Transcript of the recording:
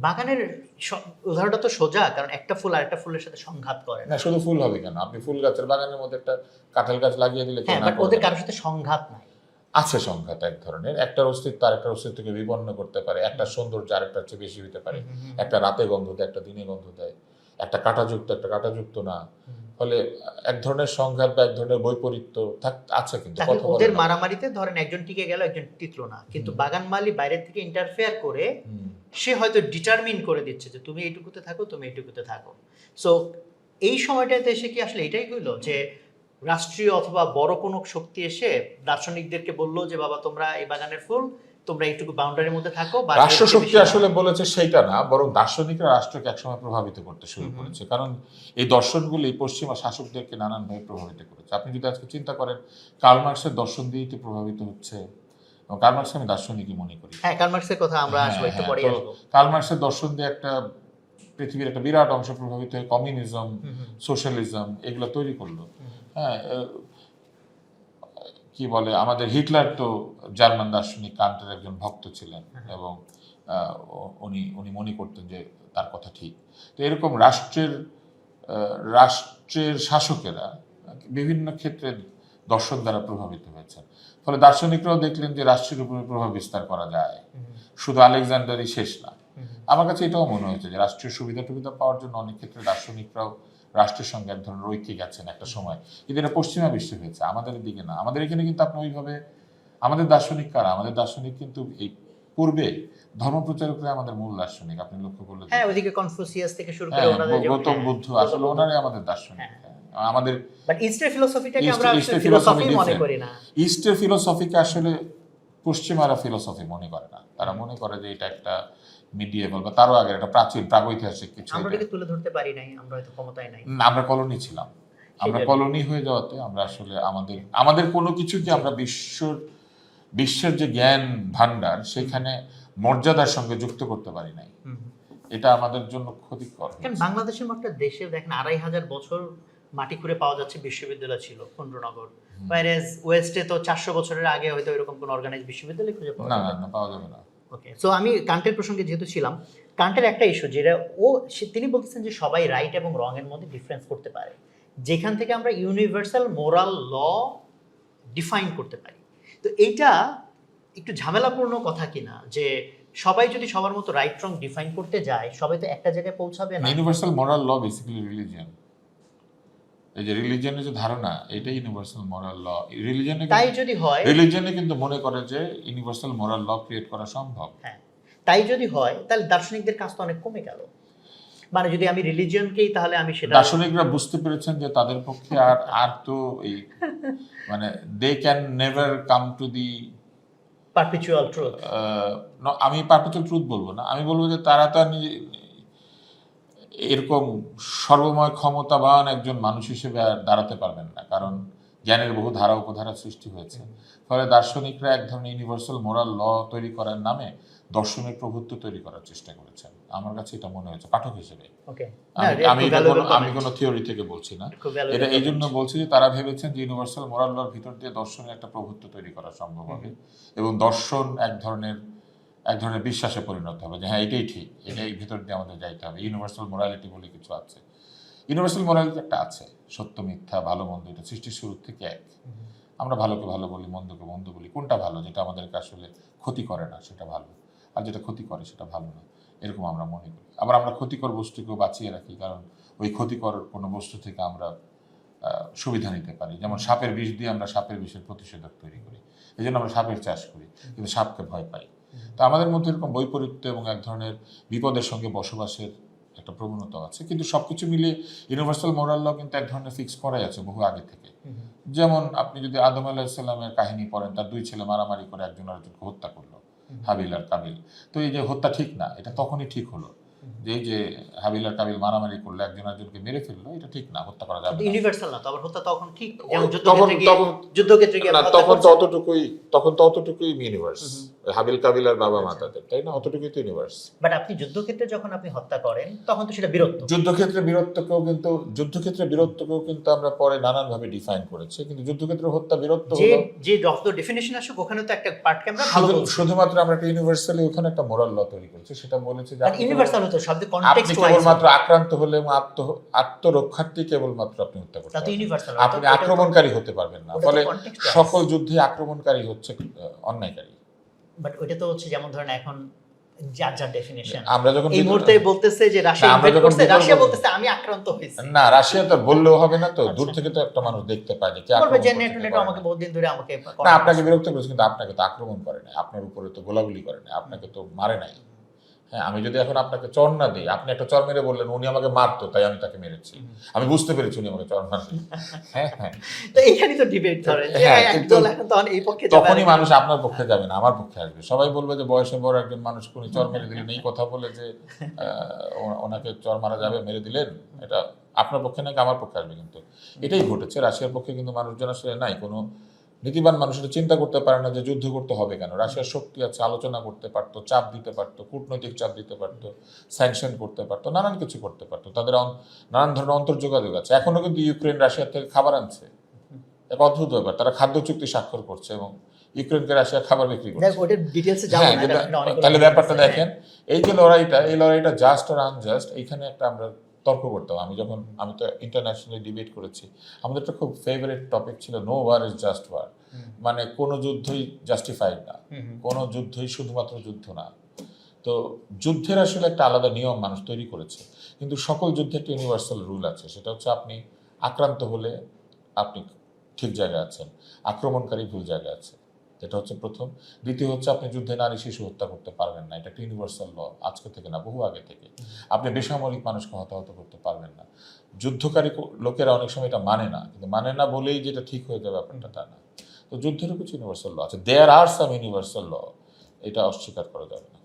বাগানের উদাহরণটা তো সোজা কারণ একটা ফুল আর একটা ফুলের সাথে সংঘাত করে না। শুধু ফুল হবে কেন? আপনি ফুল গাছের বাগানের মধ্যে একটা কাঁঠাল গাছ লাগিয়ে দিলে হ্যাঁ বাট ওদের কারোর সাথে সংঘাত নাই। আছে সংঘাত এক ধরনের। একটার অস্তিত্ব আর একটার অস্তিত্বকে বিপন্ন করতে পারে। একটা সৌন্দর্য আর একটা চেয়ে বেশি হতে পারে। একটা রাতে গন্ধ দেয় একটা দিনে গন্ধ দেয়। একটা কাঁটাযুক্ত একটা কাঁটাযুক্ত না। ফলে এক ধরনের সংঘাত বা এক ধরনের বৈপরীত্য থাক আছে কিন্তু ওদের মারামারিতে ধরেন একজন টিকে গেল একজন টিকলো না। কিন্তু বাগান মালি বাইরের থেকে ইন্টারফেয়ার করে। সে হয়তো ডিটারমিন করে দিচ্ছে যে তুমি এইটুকুতে থাকো তুমি এইটুকুতে থাকো। সো এই সময়টাতে এসে কি আসলে এটাই হইল যে রাষ্ট্রীয় অথবা বড় কোনো শক্তি এসে দার্শনিকদেরকে বলল যে বাবা তোমরা এই বাগানের ফুল তোমরা এইটুকু বাউন্ডারির মধ্যে থাকো বা রাষ্ট্রশক্তি আসলে বলেছে সেইটা না বরং দার্শনিকরা রাষ্ট্রকে একসময় প্রভাবিত করতে শুরু। করেছে। কারণ এই দর্শনগুলি পশ্চিমা শাসকদেরকে নানানভাবে প্রভাবিত করেছে। আপনি যদি আজকে চিন্তা করেন কার্ল মার্কসের দর্শন দিয়েই তো প্রভাবিত হচ্ছে কার্ল আমি দার্শনিকই মনে করি। হ্যাঁ কথা আমরা হ্যাঁ, একটু হ্যাঁ, পরে আসব। কার্ল মার্কসের দর্শন দিয়ে একটা পৃথিবীর একটা বিরাট অংশ প্রভাবিত হয়ে কমিউনিজম সোশ্যালিজম এগুলো তৈরি করল। হ্যাঁ কি বলে আমাদের হিটলার তো জার্মান দার্শনিক কান্টের একজন ভক্ত ছিলেন। এবং উনি উনি মনে করতেন যে তার কথা ঠিক। তো এরকম রাষ্ট্রের রাষ্ট্রের শাসকেরা বিভিন্ন ক্ষেত্রে দর্শন দ্বারা প্রভাবিত হয়েছেন। ফলে দার্শনিকরাও দেখলেন যে রাষ্ট্রের উপরে প্রভাব বিস্তার করা যায়। শুধু আলেকজান্ডারই শেষ না। আমার কাছে এটাও মনে হয়েছে যে রাষ্ট্রীয় সুবিধা টুবিধা পাওয়ার জন্য অনেক ক্ষেত্রে দার্শনিকরাও রাষ্ট্রের সঙ্গে এক ধরনের ঐক্যে গেছেন একটা সময়। কিন্তু এটা পশ্চিমা বিশ্বে হয়েছে আমাদের দিকে না। আমাদের এখানে কিন্তু আপনি ওইভাবে আমাদের দার্শনিক কারা? আমাদের দার্শনিক কিন্তু এই পূর্বে ধর্মপ্রচারকরা আমাদের মূল দার্শনিক। আপনি লক্ষ্য করলেন হ্যাঁ ওদিকে কনফুসিয়াস থেকে শুরু করে হ্যাঁ, ওনাদের গৌতম বুদ্ধ আসলে। ওনারাই আমাদের দার্শনিক। হ্যাঁ। আমাদের ইস্টের ফিলোসফিটাকে আমরা ফিলোসফি মনে করি না। ইস্টের ফিলোসফিকে আসলে পশ্চিমারা ফিলোসফি মনে করে না। তারা মনে করে যে এটা একটা মিডিয়েবল বা তারও আগে একটা প্রাচীন প্রাগৈতিহাসিক কিছু আমরা। তুলে ধরতে পারি নাই আমরা হয়তো ক্ষমতায় নাই। না, আমরা কলোনি ছিলাম। আমরা কলোনি হয়ে যাওয়াতে আমরা আসলে আমাদের আমাদের কোনো কিছুকে আমরা বিশ্বর বিশ্বের যে জ্ঞান ভান্ডার সেখানে মর্যাদার সঙ্গে যুক্ত করতে পারি নাই। এটা আমাদের জন্য ক্ষতিকর। বাংলাদেশের মতো একটা দেশে দেখেন আড়াই হাজার বছর মাটি খুঁড়ে পাওয়া যাচ্ছে বিশ্ববিদ্যালয় ছিল কুন্দ্রনগর ওয়ারেজ ওয়েস্টে তো চারশো বছরের আগে হয়তো এরকম কোন অর্গানাইজ বিশ্ববিদ্যালয় খুঁজে পাওয়া যাবে না না। পাওয়া যাবে না। ওকে সো আমি কান্টের প্রসঙ্গে যেহেতু ছিলাম কান্টের একটা ইস্যু যেটা ও তিনি বলতেছেন যে সবাই রাইট এবং রং এর মধ্যে ডিফারেন্স করতে পারে। যেখান থেকে আমরা ইউনিভার্সাল মোরাল ল ডিফাইন করতে পারি। তো এইটা একটু ঝামেলাপূর্ণ কথা কিনা যে সবাই যদি সবার মতো রাইট রং ডিফাইন করতে যায় সবাই তো একটা জায়গায় পৌঁছাবে না। Universal moral law basically religion এই যে যে ধারণা এটাই ইউনিভার্সাল মোরাল ল তাই যদি হয় কিন্তু মনে করে যে ইউনিভার্সাল মোরাল ল ক্রিয়েট করা সম্ভব। হ্যাঁ। তাই যদি হয় তাহলে দার্শনিকদের কাজ তো অনেক কমে গেল। মানে যদি আমি রিলিজিয়নকেই তাহলে আমি সেটা দার্শনিকরা বুঝতে পেরেছেন যে তাদের পক্ষে আর আর তো এই মানে they can never come to the perpetual truth আমি পারপেচুয়াল ট্রুথ বলব না। আমি বলব যে তারা তো এরকম সর্বময় ক্ষমতাবান একজন মানুষ হিসেবে আর দাঁড়াতে পারবেন না কারণ জ্ঞানের বহু ধারা উপধারা সৃষ্টি হয়েছে। ফলে দার্শনিকরা এক ধরনের ইউনিভার্সাল মোরাল ল তৈরি করার নামে দর্শনের প্রভুত্ব তৈরি করার চেষ্টা করেছেন। আমার কাছে এটা মনে হয়েছে পাঠক হিসেবে। আমি আমি কোনো থিওরি থেকে বলছি না। এটা এই জন্য বলছি যে তারা ভেবেছেন যে ইউনিভার্সাল মোরাল লর ভিতর দিয়ে দর্শনের একটা প্রভুত্ব তৈরি করা সম্ভব হবে। এবং দর্শন এক ধরনের এক ধরনের বিশ্বাসে পরিণত হবে যে হ্যাঁ এটাই ঠিক এটাই ভিতর দিয়ে আমাদের যাইতে হবে। ইউনিভার্সাল মোরালিটি বলে কিছু আছে। ইউনিভার্সাল মোরালিটি একটা আছে সত্য মিথ্যা ভালো মন্দ এটা সৃষ্টির শুরু থেকে এক। আমরা ভালোকে ভালো বলি মন্দকে মন্দ বলি কোনটা ভালো যেটা আমাদেরকে আসলে ক্ষতি করে না সেটা ভালো। আর যেটা ক্ষতি করে সেটা ভালো না এরকম আমরা মনে করি। আবার আমরা ক্ষতিকর বস্তুকেও বাঁচিয়ে রাখি কারণ ওই ক্ষতিকর কোনো বস্তু থেকে আমরা সুবিধা নিতে পারি। যেমন সাপের বিষ দিয়ে আমরা সাপের বিষের প্রতিষেধক তৈরি করি। এই জন্য আমরা সাপের চাষ করি কিন্তু সাপকে ভয় পাই। তো আমাদের মধ্যে এরকম বৈপরীত্য এবং এক ধরনের বিপদের সঙ্গে বসবাসের একটা প্রবণতা আছে। কিন্তু সবকিছু মিলে ইউনিভার্সাল মোরাল ল কিন্তু এক ধরনের ফিক্স করাই আছে বহু আগে থেকে। যেমন আপনি যদি আদম আলাহিসাল্লামের কাহিনী পড়েন তার দুই ছেলে মারামারি করে একজন আরেকজনকে হত্যা করল হাবিল আর কাবিল। তো এই যে হত্যা ঠিক না এটা তখনই ঠিক হলো। যে যে হাবিল আর কাবিল মারামারি করল একজন একজনকে মেরে ফেলল এটা ঠিক না হত্যা করা যাবে ইউনিভার্সাল না। তো হত্যা তখন ঠিক তখন যুদ্ধক্ষেত্রে তখন না তখন তো অতটুকুই তখন তো অতটুকুই ইউনিভার্স হাবিল কাবিল আর বাবা মাতাদের তাই না? অতটুকুই তো ইউনিভার্স বাট আপনি যুদ্ধক্ষেত্রে যখন আপনি হত্যা করেন তখন তো সেটা বীরত্ব। যুদ্ধক্ষেত্রে বীরত্বকেও কিন্তু যুদ্ধক্ষেত্রে বীরত্বকেও কিন্তু আমরা পরে নানান ভাবে ডিফাইন করেছি। কিন্তু যুদ্ধক্ষেত্রে হত্যা বীরত্ব যে হলো যে ডেফিনেশন আসুক ওখানে তো একটা পার্টকে আমরা ভালো শুধুমাত্র আমরা একটা ইউনিভার্সালি ওখানে একটা মোরাল ল তৈরি করেছি সেটা বলেছে যে ইউনিভার্সাল হতো কনটেক্সট ওয়াইজ কেবলমাত্র আক্রান্ত হলে আত্ম আত্মরক্ষার্থী কেবলমাত্র আপনি হত্যা করতে পারবেন। আপনি আক্রমণকারী হতে পারবেন না। ফলে সকল যুদ্ধে আক্রমণকারী হচ্ছে অন্যায়কারী। বাট ওইটা তো হচ্ছে যেমন ধরেন এখন যার যার ডেফিনেশন আমরা যখন এই মুহূর্তে বলতেছে যে রাশিয়া না, করছে রাশিয়া বলতেছে আমি আক্রান্ত হয়েছি। না রাশিয়া তো বললেও হবে না তো। দূর আচ্ছা। থেকে তো একটা মানুষ দেখতে পায় যে কে বলবে আক্রমণ যে করছে, নেটো নেটো আমাকে না। বহুত দিন ধরে আমাকে না আপনাকে বিরক্ত করেছে কিন্তু আপনাকে তো আক্রমণ করে নাই। আপনার উপরে তো গোলাগুলি করে নাই। আপনাকে তো মারে নাই। হ্যাঁ আমি যদি এখন আপনাকে চর না দিই আপনি একটা চর মেরে বললেন উনি আমাকে মারতো তাই আমি তাকে মেরেছি। আমি বুঝতে পেরেছি উনি আমাকে চর মারলেন হ্যাঁ হ্যাঁ। তো এইখানেই তো ডিবেট ধরে যে হ্যাঁ, এই পক্ষে তখনই মানুষ আপনার পক্ষে যাবে না আমার পক্ষে আসবে। সবাই বলবে যে বয়সে বড় একজন মানুষ কোন চর মেরে দিলেন। এই কথা বলে যে ওনাকে চর মারা যাবে মেরে দিলেন এটা আপনার পক্ষে নাকি আমার পক্ষে আসবে কিন্তু? এটাই ঘটেছে। রাশিয়ার পক্ষে কিন্তু মানুষজন আসলে নাই। কোনো নীতিবান মানুষ এটা চিন্তা করতে পারে না যে যুদ্ধ করতে হবে কেন? রাশিয়ার শক্তি আছে আলোচনা করতে পারতো চাপ দিতে পারতো কূটনৈতিক চাপ দিতে পারতো স্যাংশন করতে পারতো নানান কিছু করতে পারতো। তাদের নানান ধরনের অন্তর্যোগাযোগ আছে। এখনও কিন্তু ইউক্রেন রাশিয়ার থেকে খাবার আনছে। এক অদ্ভুত ব্যাপার। তারা খাদ্য চুক্তি স্বাক্ষর করছে এবং ইউক্রেনকে রাশিয়া খাবার বিক্রি করছে। হ্যাঁ তাহলে ব্যাপারটা দেখেন। এই যে লড়াইটা এই লড়াইটা জাস্ট আর আনজাস্ট এইখানে একটা আমরা তর্ক করতাম। আমি যখন আমি তো ইন্টারন্যাশনালি ডিবেট করেছি। আমাদের তো খুব ফেভারিট টপিক ছিল no war is just war মানে কোনো যুদ্ধই জাস্টিফাইড না। কোনো যুদ্ধই শুধুমাত্র যুদ্ধ না। তো যুদ্ধের আসলে একটা আলাদা নিয়ম মানুষ তৈরি করেছে। কিন্তু সকল যুদ্ধে একটা ইউনিভার্সাল রুল আছে। সেটা হচ্ছে আপনি আক্রান্ত হলে আপনি ঠিক জায়গায় আছেন। আক্রমণকারী ভুল জায়গায় আছে এটা হচ্ছে প্রথম। দ্বিতীয় হচ্ছে আপনি যুদ্ধে নারী শিশু হত্যা করতে পারবেন না। এটা একটা ইউনিভার্সাল ল আজকে থেকে না, বহু আগে থেকে। আপনি বেসামরিক মানুষকে হতাহত করতে পারবেন না। যুদ্ধকারী লোকেরা অনেক সময় এটা মানে না, কিন্তু মানে না বলেই যেটা ঠিক হয়ে যাবে ব্যাপারটা তা না। তো যুদ্ধেরও কিছু ইউনিভার্সাল ল আছে। দেয়ার আর সাম ইউনিভার্সাল ল এটা অস্বীকার করা যাবে না।